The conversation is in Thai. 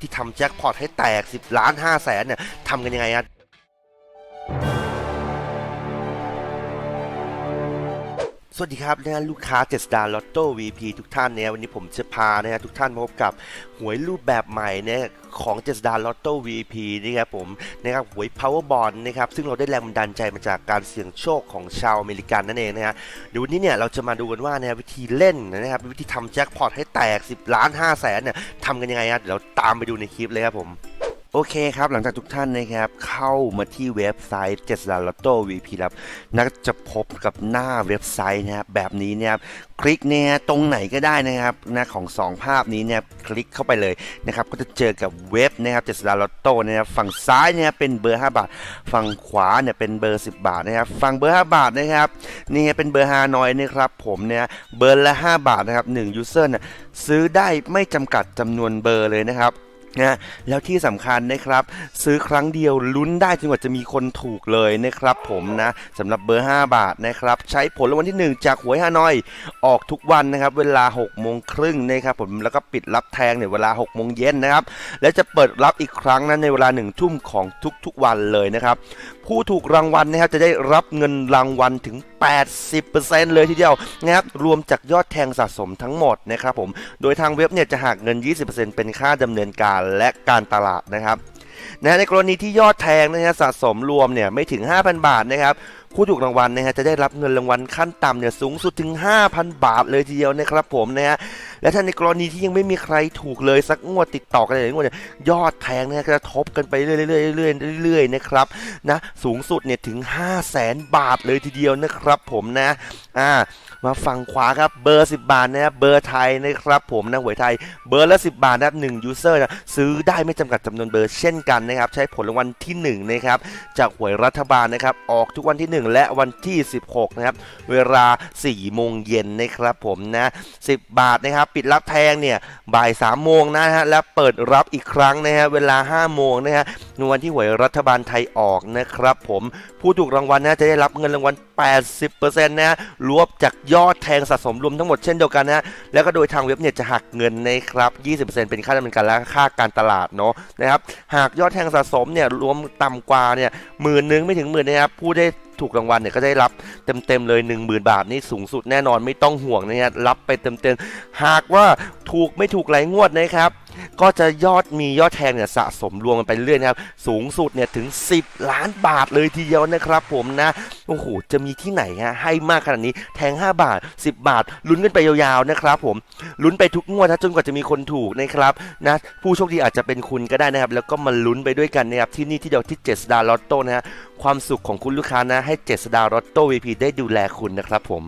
ที่ทำแจ็คพอตให้แตก 10 ล้าน5แสนเนี่ยทำกันยังไงฮะ สวัสดีครับนะลูกค้าเจสดาลอตโต้ VP ทุกท่านเนี่ยวันนี้ผมจะพานะฮะทุกท่านมาพบกับหวยรูปแบบใหม่เนี่ยของเจสดาลอตโต้ VP นี่ครับผมนะครับหวย Powerball นะครับซึ่งเราได้แรงบันดาลใจมาจากการเสี่ยงโชคของชาวอเมริกันนั่นเองนะฮะเดี๋ยววันนี้เนี่ยเราจะมาดูกันว่าเนี่ยวิธีเล่นนะครับวิธีทำแจ็คพอตให้แตก 10 ล้าน5แสนเนี่ยทำกันยังไงฮะเดี๋ยวเราตามไปดูในคลิปเลยครับผม โอเคครับ หลังจากทุกท่านนะครับ เข้ามาที่เว็บไซต์เจสดาลอตโต้ VP แล้วนักจะพบกับหน้าเว็บไซต์นะครับแบบนี้นะครับคลิกเนี่ยตรงไหนก็ได้นะครับนะของสองภาพนี้เนี่ยคลิกเข้าไปเลยนะครับก็จะเจอกับเว็บนะครับเจสดาลอตโต้นะครับฝั่งซ้ายเนี่ยเป็นเบอร์ 5 บาท ฝั่งขวาเนี่ยเป็นเบอร์ 10 บาทนะครับฝั่งเบอร์ 5 บาทนะครับนี่เป็นเบอร์ฮานอยนะครับผมเนี่ยเบอร์ละ 5 บาทนะครับ1 user เนี่ยซื้อได้ไม่จำกัดจำนวนเบอร์เลยนะครับ นะแล้วที่สำคัญนะครับ ซื้อครั้งเดียวลุ้นได้จนกว่าจะมีคนถูกเลยนะครับผมนะสำหรับเบอร์ 5 บาทนะครับ ใช้ผลรางวัลที่ 1 จากหวยฮานอย ออกทุกวันนะครับ เวลา6โมงครึ่งนะครับผมแล้วก็ปิดรับแทงเนี่ยเวลา6โมงเย็นนะครับ และจะเปิดรับอีกครั้งนั้นในเวลา1ทุ่มของทุกๆวันเลยนะครับ ผู้ถูกรางวัลนะครับจะได้รับเงินรางวัลถึง80%เลยทีเดียวนะครับรวมจากยอดแทงสะสมทั้งหมดนะครับผมโดยทางเว็บเนี่ยจะหักเงิน 20%เป็นค่าดำเนินการและการตลาดนะครับนะในกรณีที่ยอดแทงนะฮะสะสมรวมเนี่ยไม่ถึง 5,000 บาทนะครับผู้ถูกรางวัลนะฮะจะได้รับเงินรางวัลขั้นต่ำเนี่ยสูงสุดถึง 5,000 บาทเลยทีเดียวนะครับผมนะฮะ และถ้าในกรณีที่ยังไม่มีใครถูกเลยสักงวดติดต่อกันหลายงวดเนี่ยยอดแทงเนี่ยจะทบกันไปเรื่อยๆเรื่อยๆเรื่อยๆนะครับนะสูงสุดเนี่ยถึง 5 0 0แสนบาทเลยทีเดียวนะครับผมนะ อ่ามาฝั่งขวาครับเบอร์ 10 บาทนะครับเบอร์ไทยนะครับผมนะหวยไทยเบอร์ละ 10 บาทนะครับ1 user นะซื้อได้ไม่จำกัดจำนวนเบอร์เช่นกันนะครับใช้ผลรางวัลที่ 1 นะครับ จากหวยรัฐบาลนะครับ ออกทุกวันที่ 1 และวันที่ 16 นะครับ เวลา 4 โมงเย็นนะครับผมนะ 10 บาทนะครับ ปิดรับแทงเนี่ยบ่าย 3 โมงนะฮะและเปิดรับอีกครั้งนะฮะเวลา 5 โมงนะฮะในวันที่หวยรัฐบาลไทยออกนะครับผมผู้ถูกรางวัลนะจะได้รับเงินรางวัล 80%นะฮะรวมจากยอดแทงสะสมรวมทั้งหมดเช่นเดียวกันนะฮะแล้วก็โดยทางเว็บเนี่ยจะหักเงินนะครับ 20%เป็นค่าดำเนินการและค่าการตลาดเนาะนะครับหากยอดแทงสะสมเนี่ยรวมต่ำกว่าเนี่ยหมื่นหนึ่งไม่ถึงหมื่นนะครับผู้ได้ถูกรางวัลเนี่ยก็ได้รับเต็มๆเลย 10,000 บาทนี่สูงสุดแน่นอนไม่ต้องห่วงนะฮะรับไปเต็มๆหากว่าถูกไม่ถูกหลายงวดนะครับ ก็จะยอดมียอดแทงเนี่ยสะสมรวมกันไปเรื่อยนะครับ สูงสุดเนี่ยถึง 10 ล้านบาทเลยทีเดียวนะครับผมนะโอ้โหจะมีที่ไหนฮะให้มากขนาดนี้แทง 5 บาท 10 บาท ลุ้นกันไปยาวๆนะครับผมลุ้นไปทุกงวดนะจนกว่าจะมีคนถูกนะครับนะผู้โชคดีอาจจะเป็นคุณก็ได้นะครับ แล้วก็มาลุ้นไปด้วยกันนะครับที่นี่ที่เดียวที่เจษดาลอตโต้นะฮะความสุขของคุณลูกค้านะให้เจษดาลอตโต้ VP ได้ดูแลคุณนะครับผม